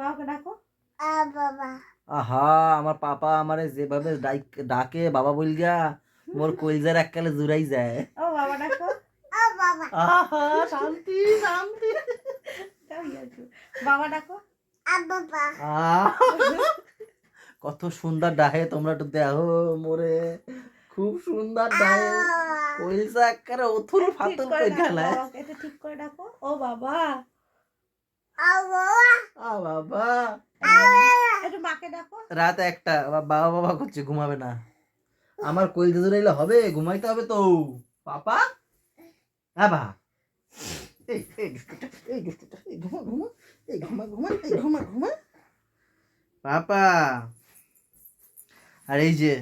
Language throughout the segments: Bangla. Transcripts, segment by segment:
বাবাকে ডাকো। আহা আমার পাপা আমারে যেভাবে ডাকে বাবা বল গিয়া মোর কইলজার এককালে জুড়াই যায়। ও বাবা ডাকো। আহা শান্তি শান্তি। বাবা ডাকো। কত সুন্দর ডাহে তোমরা একটু দেখো মোরে। খুব সুন্দর ডাহে কইলজা এককারে ওথুর করে কই খেলায় ঠিক করে ডাকো। ও বাবা। আ বাবা। একটু মাকে ডাকো। রাত একটা বাবা বাবা করছে ঘুমাবে না। আমার কইলজা জুড়াইলে হবে ঘুমাইতে হবে তো। পাপা? হ্যাঁ বা। এই এই দুষ্টুটা এই দুষ্টুটা এই ঘুমা ঘুমা এই ঘুমা ঘুমা এই ঘুমা ঘুমা। পাপা। আর এই যে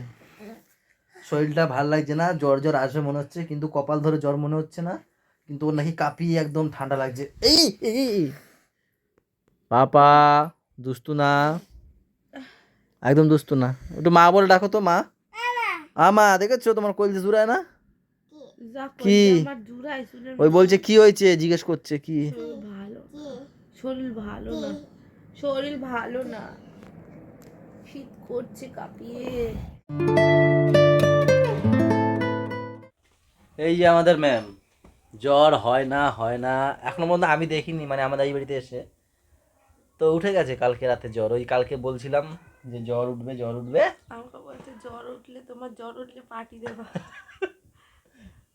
শরীরটা ভালো লাগছে না জ্বর জ্বর আসবে মনে হচ্ছে কিন্তু কপাল ধরে জ্বর মনে হচ্ছে না কিন্তু ওর নাকি কাঁপিয়ে একদম ঠান্ডা লাগছে। এই, এই। পাপা দুস্তু না একদম দুস্তু না একটু মা বলে ডাকো তো মা। আ মা দেখেছ তোমার কলজে জুড়ায় না? যা কি? ওই বলছে কি হয়েছে? জিজ্ঞেস করছে কি? শরীর ভালো শরীর ভালো না। শরীর ভালো না। শীত করছে কাঁপিয়ে। এই যে আমাদের ম্যাম জ্বর হয় না হয় না এখনও পর্যন্ত আমি দেখিনি মানে আমাদের এই বাড়িতে এসে। তো উঠে গেছে কালকে রাতে জ্বর। ওই কালকে বলছিলাম যে জ্বর উঠবে জ্বর উঠবে। আমাকে বলছে জ্বর উঠলে তোমার জ্বর উঠলে পার্টি দেবো।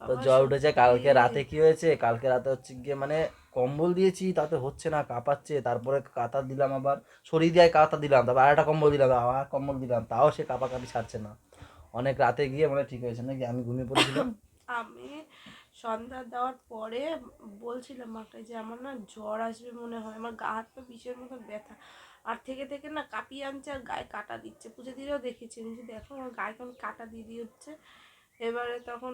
তো জ্বর উঠেছে। কালকে রাতে কি হয়েছে? কালকে রাতে হচ্ছে গিয়ে মানে কম্বল দিয়েছি তাতে হচ্ছে না কাঁপাচ্ছে। তারপরে কাঁথা দিলাম আবার শরীর দিয়ে কাঁথা দিলাম তারপর আরেকটা কম্বল দিলাম আবার কম্বল দিলাম তাও সে কাঁপাকাঁপি ছাড়ছে না। অনেক রাতে গিয়ে মানে ঠিক হয়েছে নাকি? আমি ঘুমিয়ে পড়েছিলাম। আমি সন্ধ্যা দেওয়ার পরে বলছিলাম মাকে যে আমার না জ্বর আসবে মনে হয়। আমার গা হাত পা বিষের মতো ব্যথা। আর থেকে থেকে না কাঁপিয়ে আনছে আর গায়ে কাটা দিচ্ছে। পুজো দিলেও দেখেছি যে দেখো আমার গায়ে কেমন কাটা দিয়ে দিয়ে হচ্ছে। এবারে তখন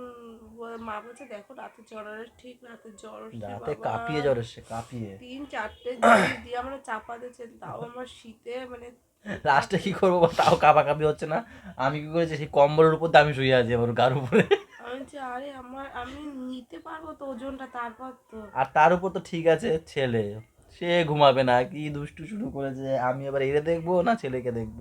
মা বলছে দেখো রাতে জ্বর ঠিক রাতে জ্বর রাতে কাঁপিয়ে জ্বর এসছে কাঁপিয়ে। তিন চারটে দিয়ে আমরা চাপা দিয়েছে তাও আমার শীতে মানে লাস্টে কি করব? তাও কাঁপাকাঁপি হচ্ছে না। আমি কি করেছি? সেই কম্বলের উপর দিয়ে আমি শুয়ে আছি ওর গার উপরে। বলছি আরে আমার আমি নিতে পারব তো ওজনটা তারপর তো। আর তার উপর তো ঠিক আছে ছেলে সে ঘুমাবে না কি দুষ্টু শুরু করেছে আমি এবার এরে দেখব না ছেলেকে দেখব?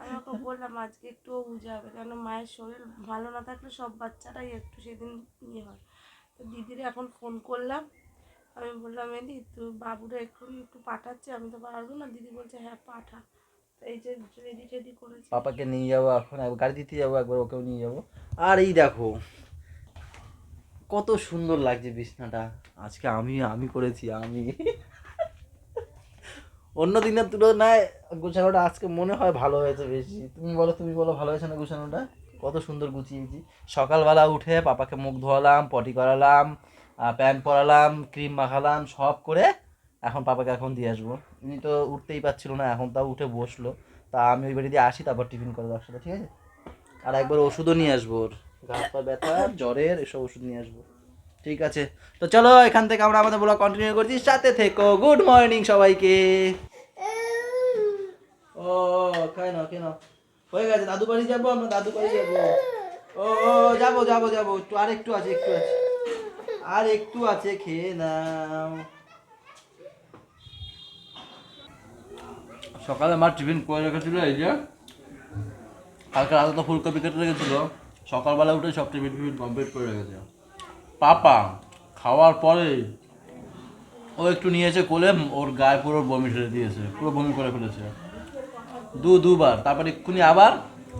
আমি ওকে বললাম আজকে একটুও বুঝাবে কেন মায়ের শরীর ভালো না থাকলে সব বাচ্চারাই একটু সেদিন ইয়ে হয়। তো দিদির এখন ফোন করলাম আমি বললাম এদি তো বাবুরা এখন একটু পাঠাচ্ছে আমি তো পারব না। দিদি বলছে হ্যাঁ পাঠা। এই যে রেডি টেডি করেছি। পাপাকে নিয়ে যাব এখন একবার গাড়ি দিতে যাব একবার ওকেও নিয়ে যাব। আর এই দেখো কত সুন্দর লাগছে বিছনাটা। আজকে আমি আমি করেছি, আমি। অন্য দিনের তুলনায় গোছানোটা আজকে মনে হয় ভালো হয়েছে বেশি। তুমি বলো তুমি বলো, ভালো হয়েছে না গোছানোটা? কত সুন্দর গুছিয়েছি। সকালবেলা উঠে পাপাকে মুখ ধোয়ালাম, পটি করালাম প্যান্ট পরালাম, ক্রিম মাখালাম, সব করে এখন পাপাকে এখন দিয়ে আসব। উনি তো উঠতেই পারছিল না, এখন তাও উঠে বসল। তা আমি ওই বাড়ি দিয়ে আসি, তারপর টিফিন করব একসাথে ঠিক আছে? আর একবার ওষুধও নিয়ে আসব ওর। গা পা জ্বরের এসব ওষুধ নিয়ে আসব। ঠিক আছে, তো চলো এখান থেকে আমরা আমাদের ব্লগ কন্টিনিউ করছি। সাথে থেকো গুড মর্নিং সবাইকে। ও খাই না কেন হয়ে গেছে, দাদু বাড়ি যাব আমরা, দাদু বাড়ি যাব। ও ও, যাব যাব যাব। একটু, আর একটু আছে একটু আছে। আর একটু আছে, খেয়ে নাও। সকালে আমার টিফিন করে রেখেছিল এই যে? কালকে রাতে তো ফুলকপি কেটে রেখেছিল। সকালবেলা উঠে সব টিফিন টিফিন কমপ্লিট করে রেখেছে। পাপা, খাওয়ার পরে ও একটু নিয়েছে কোলে, ওর গায়ে পুরো বমি ছেড়ে দিয়েছে, পুরো বমি করে ফেলেছে। দু, দুবার, তারপর এক্ষুনি আবার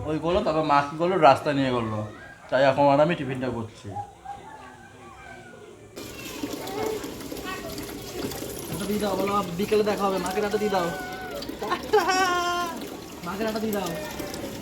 ওই করল, তারপর মা কি করল রাস্তা নিয়ে করল তাই এখন আর আমি টিফিনটা করছি। বলো, বিকেলে দেখা হবে। মাকে রাতে দিয়ে দাও। মাকে রাতে দিয়ে দাও।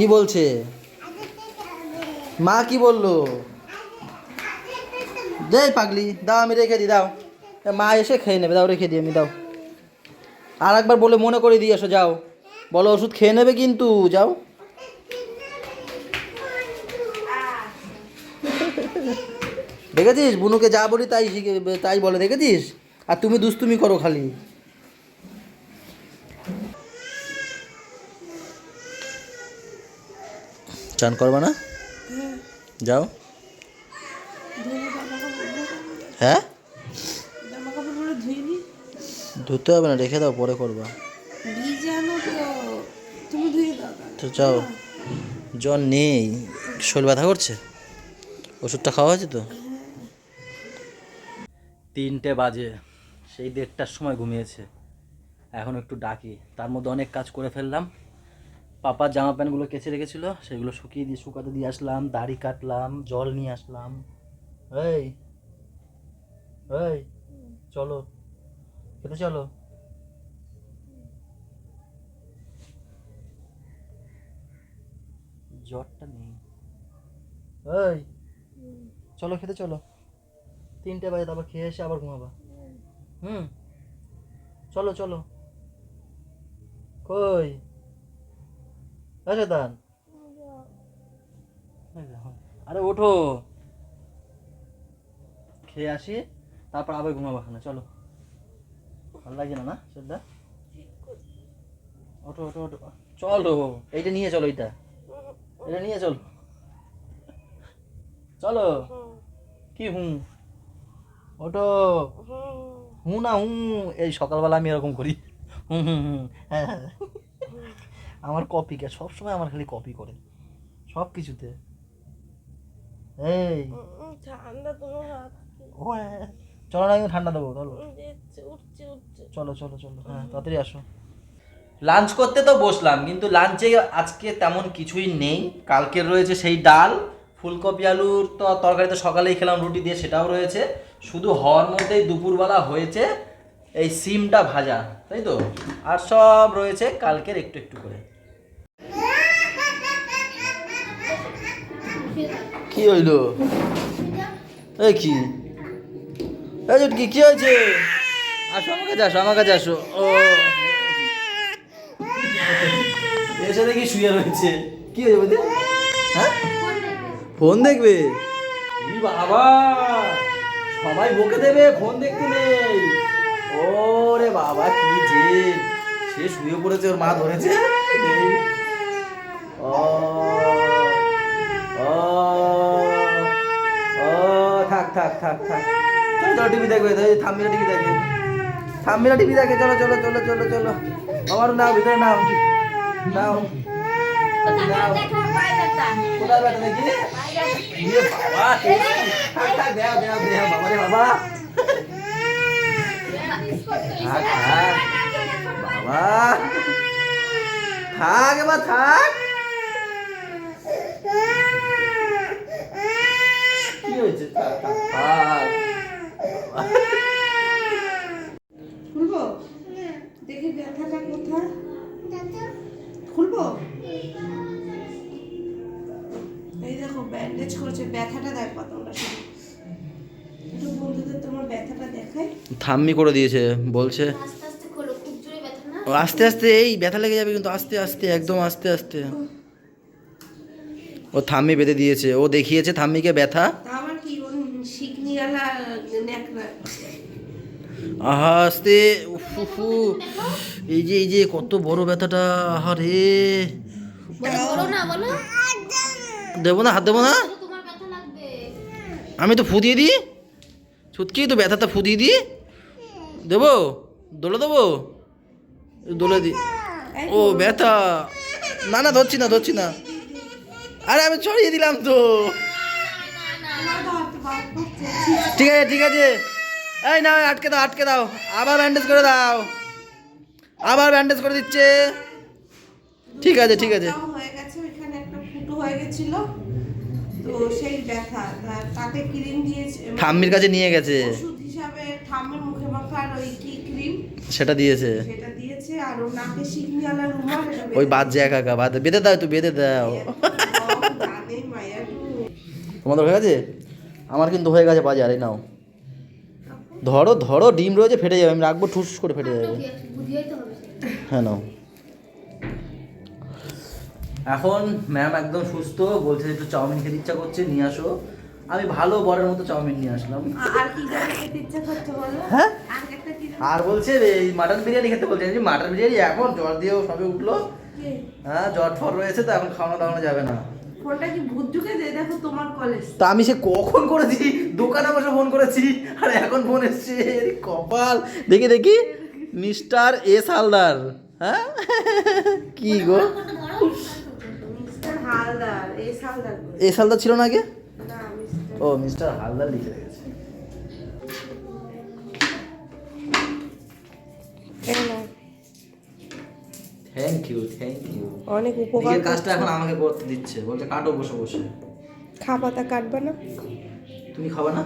কি বলছে? মা কি বলল? দে পাগলি, দাও আমি রেখে দিই, দাও। মা এসে খেয়ে নেবে, দাও রেখে দিই আমি, দাও। আর একবার বলে মনে করে দিয়ে এসো, যাও। বলো, ওষুধ খেয়ে নেবে কিন্তু, যাও। দেখেছিস? বুনুকে যা বলি তাই তাই বলে, দেখেছিস? আর তুমি দুষ্টুমি করো খালি। চান করবা না? যাও। হ্যাঁ? ধুয়ে নি ধুতে হবে না রেখে দাও পরে করবা। তো যাও। জ্বর নেই। শরীর ব্যথা করছে? ওষুধটা খাওয়া হয়েছে তো? তিনটে বাজে। সেই দেড়টার সময় ঘুমিয়েছে। এখন একটু ডাকি। তার মধ্যে অনেক কাজ করে ফেললাম। পাপার জামা প্যান্টগুলো কেচে রেখেছিল, সেগুলো শুকিয়ে দিয়ে শুকাতে দিয়ে আসলাম, দাড়ি কাটলাম, জল নিয়ে আসলাম। এই এই, চলো, খেতে চলো। জ্বরটা নেই। এই, চলো, খেতে চলো। তিনটে বাজে, তারপর খেয়ে এসে আবার ঘুমাবা। হুম, চলো চলো। কই? দান আরে ওঠো। খেয়ে আসি, তারপর আবার ঘুমাবা খানা চলো। ভালো লাগছে না না, শ্রদ্ধা? ওঠো ওঠো ওঠো। চলো, এইটা নিয়ে চলো, এইটা। এটা নিয়ে চলো। চলো। কি হুম? ওটো হু না হু এই সকালবেলা আমি এরকম করি। হুম হুম হুম হ্যাঁ হ্যাঁ। আমার কপি কে সবসময় আমার খালি কপি করে। সব কিছুতে এই ঠান্ডা তোমার হাত। ও হ্যাঁ। চলো না ঠান্ডা দেবো চলো। উঠছে উঠছে। চলো চলো চলো। হ্যাঁ তাড়াতাড়ি আসো। লাঞ্চ করতে তো বসলাম কিন্তু লাঞ্চে আজকে তেমন কিছুই নেই। কালকের রয়েছে সেই ডাল ফুলকপি আলুর তো তরকারি তো সকালেই খেলাম রুটি দিয়ে সেটাও রয়েছে। শুধু হওয়ার মধ্যেই দুপুরবেলা হয়েছে এই সিমটা ভাজা তাই তো? আর সব রয়েছে কালকের একটু একটু করে। কি হইল? এই কি? এই কি কি হয়েছে? আসো, আমার কাছে আসো, আমার কাছে আসো। ও। এসে দেখি শুয়ে রয়েছে? কি হয়েছে বলতে? হ্যাঁ? ফোন দেখবে? বাবা! সবাই বকে দেবে, ফোন দেখতে নেই। ওরে বাবা, কি যে? সে শুয়ে পড়েছে, ওর মা ধরেছে। ও ও ও থাক থাক থাক। চলো চলো, টিভি দেখবে থাম্মিরা টিভি দেখে। থাম্মিরা টিভি দেখে, চলো চলো চলো চলো চলো। আমার নাও, ভিতরে নাও। নাও। কোথায় দেখি? ইয়ে থাক থাক দেও থাক, এবার থাক। হয়েছে খুলবো? দেখি ব্যথাটা কোথায় খুলবো এই দেখো ব্যান্ডেজ করেছে ব্যথাটা দেখো তোমরা একটু বন্ধুদের তোমার ব্যথাটা দেখাই। থাম্মি করে দিয়েছে বলছে। আস্তে আস্তে খোলো খুব জোরে ব্যথা না? ও আস্তে আস্তে এই ব্যথা লেগে যাবে কিন্তু আস্তে আস্তে একদম আস্তে আস্তে। ও থাম্মি বেঁধে দিয়েছে ও দেখিয়েছে থাম্মিকে ব্যথা তা আমার কি ওর শিকনিওয়ালা ন্যাকড়া আহা আস্তে উফ। এই যে এই যে কত বড় ব্যথাটা আহারে বলো না দেবো না হাত দেবো না আমি তো ফু দিয়ে দিই সত্যি তো ব্যথাটা ফু দিয়ে দিই দেবো দোলে দেবো দোলে দি ও ব্যথা না না ধরছি না ধরছি না আরে আমি ছড়িয়ে দিলাম তো ঠিক আছে ঠিক আছে এই না আটকে দাও আটকে দাও। আবার ব্যান্ডেজ করে দাও। আবার ব্যান্ডেজ করে দিচ্ছে। ঠিক আছে ঠিক আছে। হয়ে গেছে ওইখানে একটা ফুটো হয়ে গেছিল। তো সেই ব্যথা তাতে ক্রিম দিয়েছে ঠাম্মির কাছে নিয়ে গেছে। ওষুধ হিসাবে ঠাম্মের মুখে মাখার ওই কি ক্রিম সেটা দিয়েছে। সেটা দিয়েছে আর ও নাকে শিকনিওয়ালা রুমাল ওই বাদ যায় কাকা বাদ বেঁধে দাও একটু বেঁধে দাও। তোমাদের হয়ে গেছে? আমার কিন্তু হয়ে গেছে বাজারে নাও। ধরো ধরো ডিম রয়েছে ফেটে যাবে। আমি রাখব ঠুস করে ফেটে যাবে। হ্যাঁ নাও। এখন ম্যাম একদম সুস্থ বলছে একটু চাউমিন খেতে ইচ্ছা করছে নিয়ে আসো। আমি ভালো বরের মতো চাউমিন নিয়ে আসলাম। আর কি খেতে ইচ্ছা করছে বলো? হ্যাঁ? আর একটা কি আর বলছে এই মাটন বিরিয়ানি খেতে বলছে। মাটন বিরিয়ানি এখন জ্বর দিয়েও সবে উঠল। হ্যাঁ জ্বর ফর রয়েছে তো এখন খাওয়ানো দাওয়ানো যাবে না। ফোনটা কি ভূত ঢুকে যায়? দেখো তোমার কলেজ তা আমি সে কখন করেছি? দোকানে বসে ফোন করেছি আর এখন ফোন এসছে। কপাল। দেখি দেখি। Mister S Haldar. হ্যাঁ? কি গো। এস হালদার ছিল না আগে? ও মিস্টার হালদার লিখে রেখেছে। থ্যাংক ইউ থ্যাংক ইউ অনেক উপকার নিজের কাজটা এখন আমাকে করতে দিচ্ছে। বলছে কাটো বসে বসে। খাবা তা কাটবে না। তুমি খাবে না?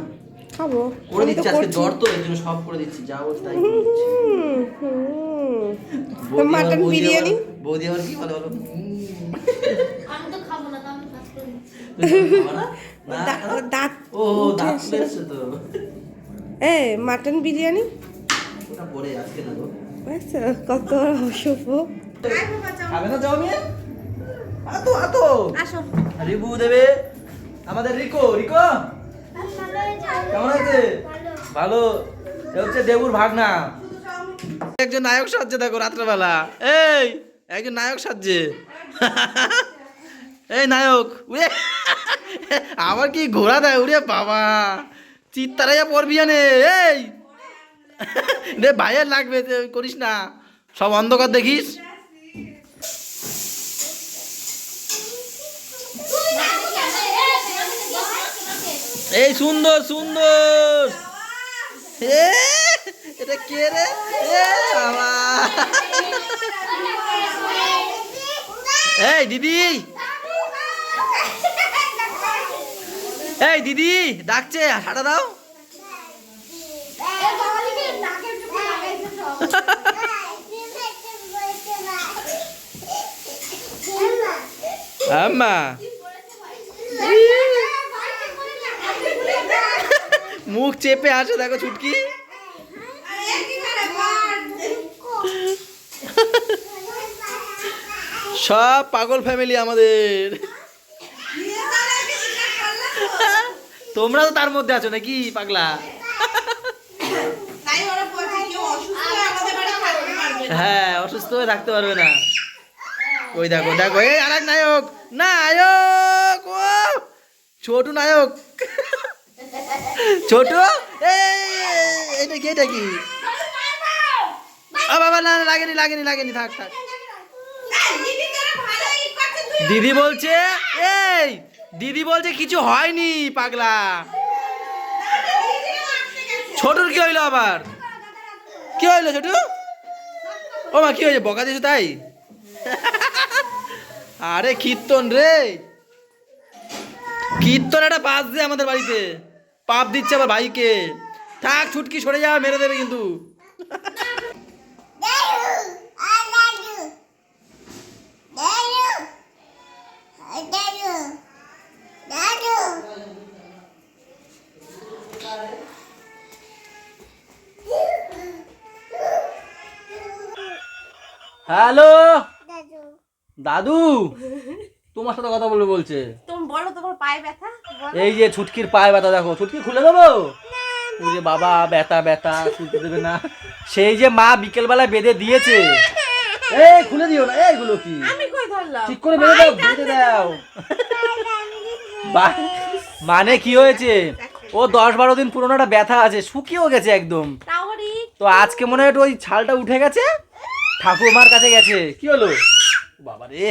খাব। করে দিচ্ছি আজকে জ্বর তো এর জন্য সব করে দিচ্ছি যা বলছে তাই করে হুম, হুম। মাটন বিরিয়ানি? বৌদি আবার কি বলে বলো? আমি তো খাব না আমি কাজ করে দিচ্ছি? দাঁত ও দাঁত তো। এ মাটন বিরিয়ানি? ওটা পরে আজকে না গো। কত অশুভ। খাবে না? চাউমিন আতো আতো। আসো। রিবু দেবে। আমাদের রিকো রিকো। কেমন আছে? ভালো। এ হচ্ছে দেবুর ভাগনা। একজন নায়ক সাজছে দেখো রাত্রেবেলা। এই একজন নায়ক সাজছে। এই নায়ক উড়ে। আবার কি ঘোড়া দেয় উড়ে বাবা। চিত্তারাইয়া পড়বি নে এই। রে ভাইয়ের লাগবে তুই করিস না। সব অন্ধকার দেখিস। এই সুন্দর সুন্দর। এটা কে রে? এই দিদি। এই দিদি ডাকছে হাঁটা দাও। আম্মা। মুখ চেপে আসে, দেখো ছুটকি। সব পাগল ফ্যামিলি আমাদের। তোমরা তো তার মধ্যে আছো নাকি, পাগলা? হ্যাঁ অসুস্থ হয়ে থাকতে পারবে না। ওই দেখো দেখো, এই আর এক নায়ক নায়ক, ও, ছোট নায়ক। ছোট? এটা কি এটা কি? বাবা না না, লাগেনি লাগেনি লাগেনি থাক থাক। দিদি বলছে এই দিদি বলছে কিছু হয়নি পাগলা। ছোটর কি হইল আবার? কি হইল ছোট? ও মা কি হয়েছে বকা দিয়েছ তাই? আরে কীর্তন রে। কীর্তন একটা বাস দে আমাদের বাড়িতে। পাপ দিচ্ছে আমার ভাইকে। থাক ছুটকি সরে যাওয়া মেরে দেবে কিন্তু। হ্যালো? দাদু? তোমার সাথে কথা বলবে বলছে। তুমি বলো তোমার পায়ে ব্যথা? এই যে ছুটকির পায়ে ব্যথা দেখো ছুটকি খুলে দেবো? ওই যে বাবা ব্যথা ব্যথা খুলতে দেবে না। সেই যে মা বিকেলবেলা বেঁধে দিয়েছে। এই খুলে দিও না। এইগুলো কি? আমি কই ধরলাম? ঠিক করে বেঁধে দাও বেঁধে দাও মানে কি হয়েছে? ও দশ বারো দিন পুরোনো একটা ব্যথা আছে শুকিয়েও গেছে একদম। তো আজকে মনে হয় ওই ছালটা উঠে গেছে? ঠাকুমার কাছে গেছে। কি হলো? বাবা রে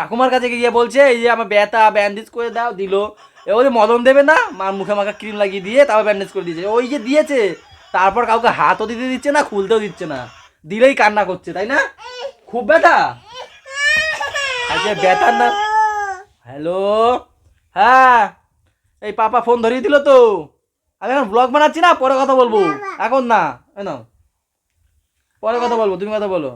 ঠাকুমার কাছে গিয়ে বলছে এই যে আমার ব্যথা ব্যান্ডেজ করে দাও। দিলো। এ ওই মদন দেবে না? মার মুখে মাখা ক্রিম লাগিয়ে দিয়ে তারপর ব্যান্ডেজ করে দিয়েছে। ওই যে দিয়েছে তারপর কাউকে হাতও দিতে দিচ্ছে না খুলতেও দিচ্ছে না। দিলেই কান্না করছে তাই না? খুব ব্যথা? আজকে ব্যথার না হ্যালো? হ্যাঁ। এই পাপা ফোন ধরিয়ে দিল তো। আমি এখন ব্লগ বানাচ্ছি না পরে কথা বলব। এখন না নাও। পরে কথা বলব তুমি কথা বলো।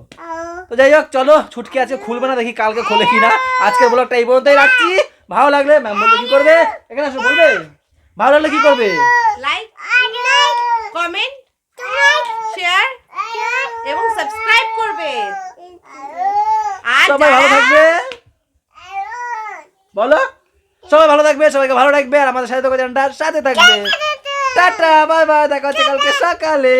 তো যাই হোক চলো ছুটকে আজকে খুলবে না দেখি কালকে খোলে কিনা। আজকের ব্লগটা এই পর্যন্তই রাখছি। ভালো লাগলে ম্যাম বলতে কি করবে? এখানে আসো বলবে? ভালো লাগলে কি করবে? লাইক কমেন্ট শেয়ার এবং সাবস্ক্রাইব করবে। সবাই ভালো থাকবে। বলো? সবাই ভালো থাকবে সবাইকে ভালো রাখবে আর আমাদের সাথে সাথে থাকবে। টাটা বাই বাই দেখা হচ্ছে কালকে সকালে।